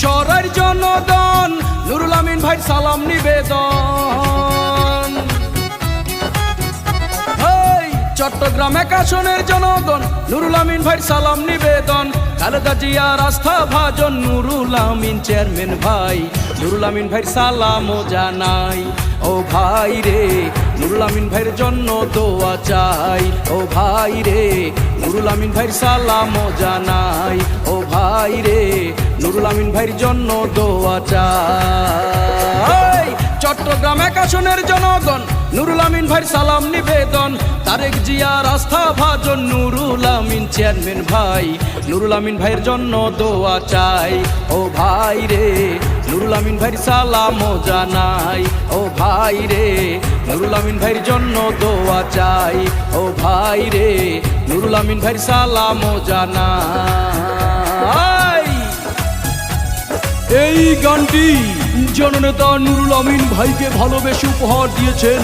মিরসরার জনগণ, নুরুল আমিন ভাই সালাম নিবেদন। চট্টগ্রাম এক আসনের জনগণ, নুরুল আমিন ভাই সালাম নিবেদন। খালেদা জিয়ার রাস্তা ভাজন, নুরুল আমিন চেয়ারম্যান ভাই। নুরুল আমিন ভাই সালাম ও জানাই, ও ভাই রে, নুরুল আমিন ভাইয়ের জন্য দোয়া চাই, ও ভাই রে, নুরুল আমিন ভাইয়ের সালাম ও জানাই, ও ভাই রে। নুরুল আমিন ভাইয়ের জন্য দোয়া চাই। চট্টগ্রাম এক আসনের জনগণ, নুরুল আমিন ভাইয়ের সালাম নিবেদন। তারেক জিয়ার আস্থা ভাজন নুরুল আমিন চেয়ারম্যান ভাই। নুরুল আমিন ভাইয়ের জন্য দোয়া চাই। ও ভাই রে, নুরুল আমিন ভাইয়ের সালাম জানাই। ও ভাই রে, নুরুল আমিন ভাইয়ের জন্য দোয়া চাই। ও ভাই রে, নুরুল আমিন ভাইয়ের সালাম জানাই। এই গানটি জননেতা নুরুল আমিন ভাইকে ভালোবেসে উপহার দিয়েছেন।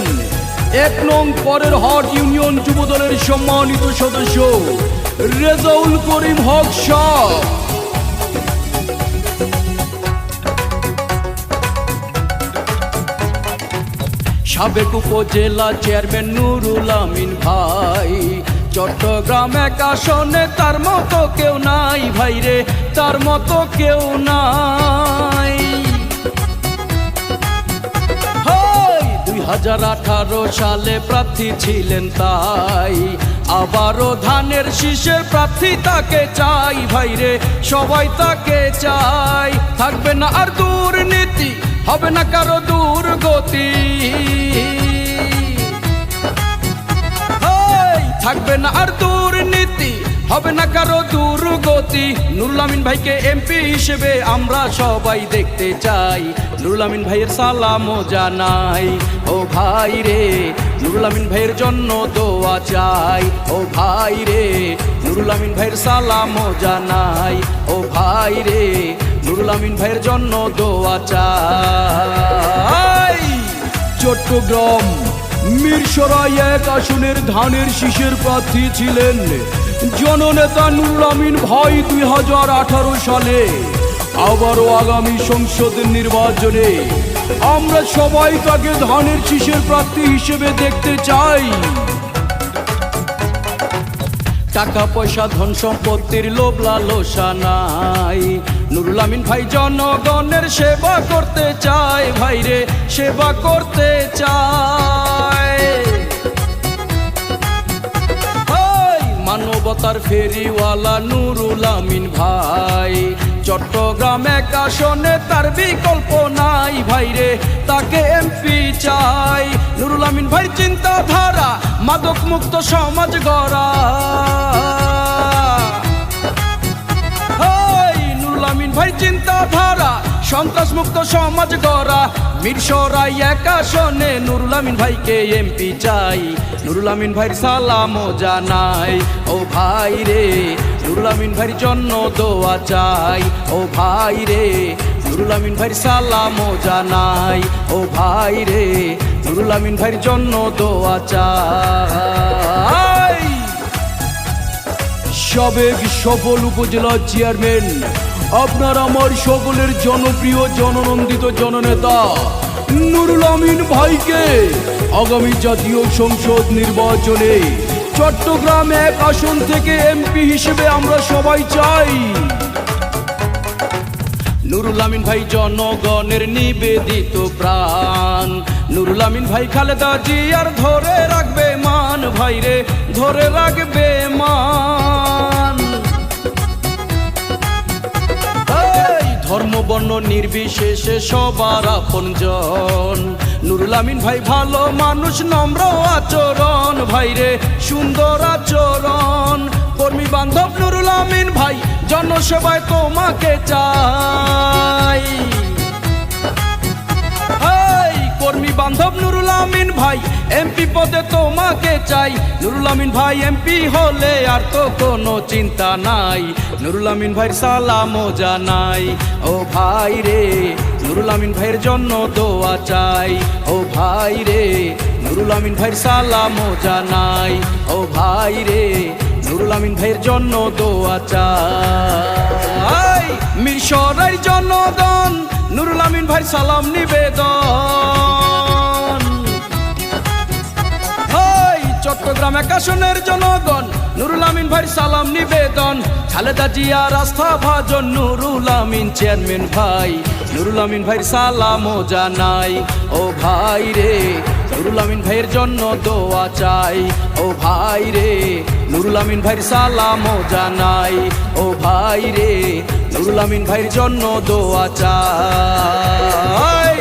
এক নং পরের হাট ইউনিয়ন যুবদলের সম্মানিত সদস্য রেজাউল করিম হক শাহ। সাবেক উপজেলা চেয়ারম্যান নুরুল আমিন ভাই চট্টগ্রাম আসনে তার মতো কেউ নাই ভাই রে, তার মতো কেউ নাই। দুই হাজার আঠারো সালে প্রার্থী ছিলেন তাই, আবারও ধানের শীষের প্রার্থী তাকে চাই ভাই রে, সবাই তাকে চাই। থাকবে না আর দুর্নীতি, হবে না কারও দুর্গতি। থাকবে না আর দুর্নীতি, হবে না কারও দুর্গতি। নুরুল আমিন ভাইকে এমপি হিসেবে আমরা সবাই দেখতে চাই। নুরুল আমিন ভাইয়ের সালামও জানাই। ও ভাই রে, নুরুল আমিন ভাইয়ের জন্য দোয়া চাই। ও ভাই রে, নুরুল আমিন ভাইয়ের সালামও জানাই। ও ভাই রে, নুরুল আমিন ভাইয়ের জন্য দোয়া চাই। চট্টগ্রাম মিরসরাই এক আসনের ধানের শীষের প্রার্থী ছিলেন। জননেতা নুরুল আমিন, ভাই দুই হাজার আঠারো সালে। আবারও আগামী সংসদ নির্বাচনে আমরা সবাই তাকে ধানের শীষের প্রার্থী হিসেবে দেখতে চাই। টাকা পয়সা, ধন সম্পত্তির লোভ লালসা নাই। নুরুল আমিন ভাই, জনগণের সেবা করতে চায় ভাই রে সেবা করতে চায়। মানবতার ফেরিওয়ালা নুরুল আমিন ভাই। চট্টগ্রাম এক আসনে তার বিকল্প নাই ভাই রে, তাকে এমপি চাই। নুরুল আমিন ভাই চিন্তাধারা, মাদক মুক্ত সমাজ গড়া। নুরুল আমিন ভাই চিন্তাধারা সন্ত্রাস মুক্ত সমাজ গড়া। মিরসরাই এক আসনে নুরুল আমিন ভাইকে এমপি চাই। নুরুল আমিন ভাইয়ের সালামও জানাই, ও ভাই রে, নুরুল আমিন ভাইয়ের জন্য দোয়া চাই, ও ভাই রে, নুরুল আমিন ভাইয়ের সালামও জানাই, ও ভাই রে, নুরুল আমিন ভাইয়ের জন্য দোয়া চাই। সাবেক সফল উপজেলা চেয়ারম্যান আপনার আমার সকলের জনপ্রিয়, জননন্দিত জননেতা নুরুল আমিন ভাইকে আগামী জাতীয় সংসদ নির্বাচনে চট্টগ্রাম এক আসন থেকে এমপি হিসেবে আমরা সবাই চাই। নুরুল আমিন ভাই জনগণের নিবেদিত প্রাণ। নুরুল আমিন ভাই খালেদা জি আর ধরে রাখবে মান ভাই রে ধরে রাখবে মান নির্বিশেষে সবার আপনজন। নুরুল আমিন ভাই, ভালো মানুষ, নম্র আচরণ। ভাইরে সুন্দর আচরণ। কর্মী বান্ধব নুরুল আমিন ভাই, জনসেবায় তোমাকে চাই। ভাই এমপি পদে তোমাকে চাই। নুরুল আমিন ভাই এমপি হলে আর তো কোনো চিন্তা নাই। নুরুল আমিন ভাইয়ের সালামও জানাই। ও ভাই রে, নুরুল আমিন ভাইয়ের জন্য দোয়া চাই। ও ভাই রে, নুরুল আমিন ভাইয়ের সালামও জানাই। ও ভাই রে, নুরুল আমিন ভাইয়ের জন্য দোয়া চাই। মিশরের জন্য নুরুল আমিন ভাই সালাম নিবেদন। চট্টগ্রাম একাশনের জনগণ। নুরুল আমিন ভাই সালাম নিবেদন। খালেদা জিয়া রাস্তা ভাজন, নুরুল আমিন চেয়ারম্যান ভাই। নুরুল আমিন ভাইয়ের সালামও জানাই, ও ভাই রে। নুরুল আমিন ভাইয়ের জন্য দোয়া চাই, ও ভাই রে। নুরুল আমিন ভাইয়ের সালামও জানাই, ও ভাই রে। নুরুল আমিন ভাইয়ের জন্য দোয়া চাই।